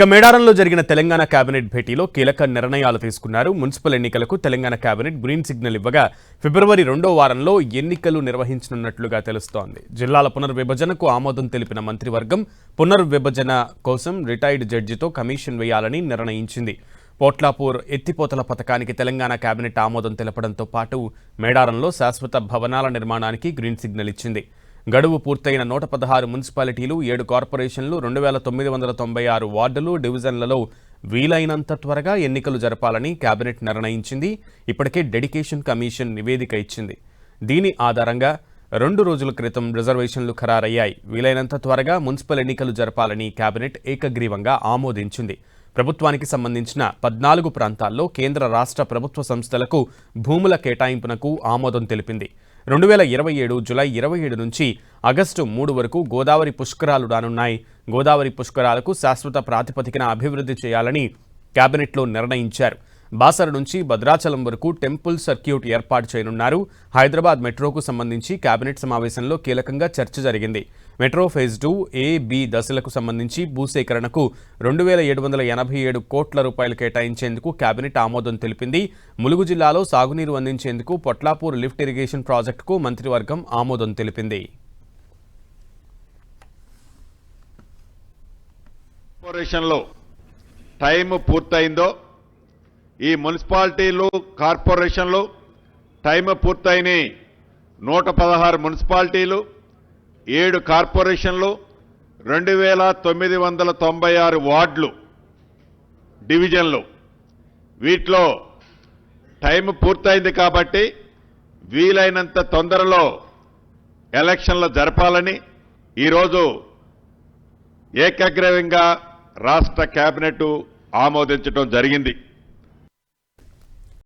ఇక మేడారంలో జరిగిన తెలంగాణ కేబినెట్ భేటీలో కీలక నిర్ణయాలు తీసుకున్నారు. మున్సిపల్ ఎన్నికలకు తెలంగాణ కేబినెట్ గ్రీన్ సిగ్నల్ ఇవ్వగా ఫిబ్రవరి రెండో వారంలో ఎన్నికలు నిర్వహించనున్నట్లుగా తెలుస్తోంది. జిల్లాల పునర్విభజనకు ఆమోదం తెలిపిన మంత్రివర్గం పునర్విభజన కోసం రిటైర్డ్ జడ్జితో కమిషన్ వేయాలని నిర్ణయించింది. పోట్లాపూర్ ఎత్తిపోతల పథకానికి తెలంగాణ కేబినెట్ ఆమోదం తెలపడంతో పాటు మేడారంలో శాశ్వత భవనాల నిర్మాణానికి గ్రీన్ సిగ్నల్ ఇచ్చింది. గడువు పూర్తయిన నూట పదహారు మున్సిపాలిటీలు ఏడు కార్పొరేషన్లు రెండు వేల తొమ్మిది వందల తొంభై ఆరు వార్డులు డివిజన్లలో వీలైనంత త్వరగా ఎన్నికలు జరపాలని కేబినెట్ నిర్ణయించింది. ఇప్పటికే డెడికేషన్ కమిషన్ నివేదిక ఇచ్చింది. దీని ఆధారంగా రెండు రోజుల క్రితం రిజర్వేషన్లు ఖరారయ్యాయి. వీలైనంత త్వరగా మున్సిపల్ ఎన్నికలు జరపాలని కేబినెట్ ఏకగ్రీవంగా ఆమోదించింది. ప్రభుత్వానికి సంబంధించిన పద్నాలుగు ప్రాంతాల్లో కేంద్ర రాష్ట్ర ప్రభుత్వ సంస్థలకు భూముల కేటాయింపునకు ఆమోదం తెలిపింది. రెండు వేల ఇరవై ఏడు జులై ఇరవై ఏడు నుంచి ఆగస్టు మూడు వరకు గోదావరి పుష్కరాలు రానున్నాయి. గోదావరి పుష్కరాలకు శాశ్వత ప్రాతిపదికన అభివృద్ధి చేయాలని కేబినెట్లో నిర్ణయించారు. బాసర నుంచి భద్రాచలం వరకు టెంపుల్ సర్క్యూట్ ఏర్పాటు చేయనున్నారు. హైదరాబాద్ మెట్రోకు సంబంధించి కేబినెట్ సమావేశంలో కీలకంగా చర్చ జరిగింది. Metro phase two A B దశలకు సంబంధించి భూసేకరణకు రెండు వేల ఏడు వందల ఎనభై ఏడు కోట్ల రూపాయలు కేటాయించేందుకు కేబినెట్ ఆమోదం తెలిపింది. ములుగు జిల్లాలో సాగునీరు అందించేందుకు పొట్లాపూర్ లిఫ్ట్ ఇరిగేషన్ ప్రాజెక్టుకు మంత్రివర్గం ఆమోదం తెలిపింది. కార్పొరేషన్లో టైం పూర్తయిందో ఈ మున్సిపాలిటీలు కార్పొరేషన్లు టైం పూర్తయినాయి నూట పదహారు మున్సిపాలిటీలు ఏడు కార్పొరేషన్లు రెండు వేల తొమ్మిది వందల తొంభై ఆరు వార్డులు డివిజన్లు. వీటిలో టైం పూర్తయింది కాబట్టి వీలైనంత తొందరలో ఎలక్షన్లు జరపాలని ఈరోజు ఏకగ్రీవంగా రాష్ట్ర కేబినెట్ ఆమోదించడం జరిగింది.